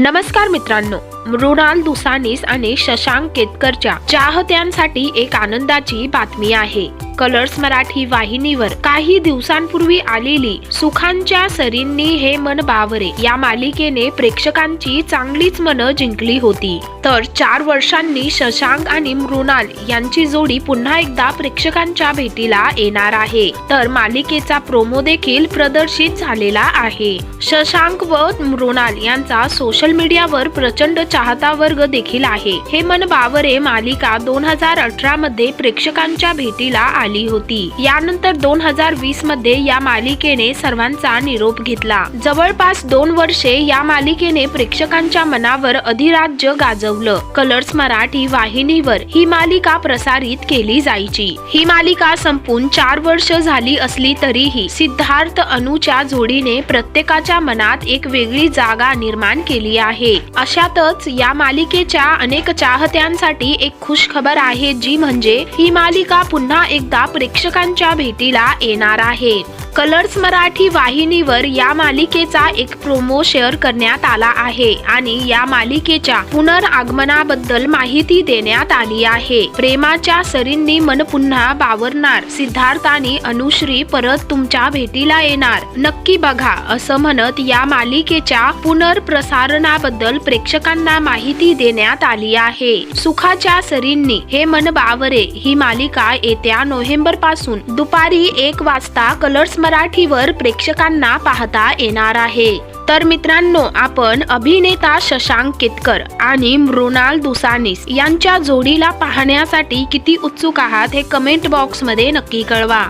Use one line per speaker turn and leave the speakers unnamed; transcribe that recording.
नमस्कार मित्रांनो मृणाल दुसानीस आणि शशांक केतकरच्या चाहत्यांसाठी एक आनंदाची बातमी आहे. कलर्स मराठी वाहिनीवर काही दिवसांपूर्वी आलेली सुखांच्या सरींनी हे मन बावरे. या मालिकेने प्रेक्षकांची चांगलीच मनं जिंकली होती. तर चार वर्षांनी शशांक आणि मृणाल यांची जोडी पुन्हा एकदा प्रेक्षकांच्या भेटीला येणार आहे. तर मालिकेचा प्रोमो देखील प्रदर्शित झालेला आहे. शशांक व मृणाल यांचा सोशल मीडियावर प्रचंड चाहता वर्ग देखील आहे. हे मन बावरे मालिका दोन हजार अठरा मध्ये प्रेक्षकांच्या भेटीला आली होती. यानंतर दोन हजार वीसमध्ये या मालिकेने सर्वांचा निरोप घेतला. जवळपास दोन वर्षे या मालिकेने प्रेक्षकांच्या मनावर अधिराज्य गाजवलं. कलर्स मराठी वाहिनीवर ही मालिका प्रसारित केली जायची. ही मालिका संपून चार वर्ष झाली असली तरीही सिद्धार्थ अनुच्या जोडीने प्रत्येकाच्या मनात एक वेगळी जागा निर्माण केली आहे. अशातच या मालिकेच्या अनेक चाहत्यांसाठी एक खुश खबर आहे जी म्हणजे ही मालिका पुन्हा एकदा प्रेक्षकांच्या भेटीला येणार आहे. कलर्स मराठी वाहिनीवर या मालिकेचा एक प्रोमो शेअर करण्यात आला आहे आणि या मालिकेच्या पुनरागमनाबद्दल माहिती देण्यात आली आहे. प्रेमाच्या सरींनी मन पुन्हा बावरणार. सिद्धार्थ आणि अनुश्री परत तुमच्या भेटीला येणार. नक्की बघा असं म्हणत या मालिकेच्या पुनर्प्रसारणाबद्दल प्रेक्षकांना माहिती देण्यात आली आहे. सुखाच्या सरींनी हे मन बावरे ही मालिका येत्या नोव्हेंबरपासून दुपारी एक वाजता कलर्स मराठीवर प्रेक्षकांना पाहता येणार आहे. तर मित्रांनो आपण अभिनेता शशांक केतकर आणि मृणाल दुसानीस यांच्या जोडीला पाहण्यासाठी किती उत्सुक आहात हे कमेंट बॉक्समध्ये नक्की कळवा.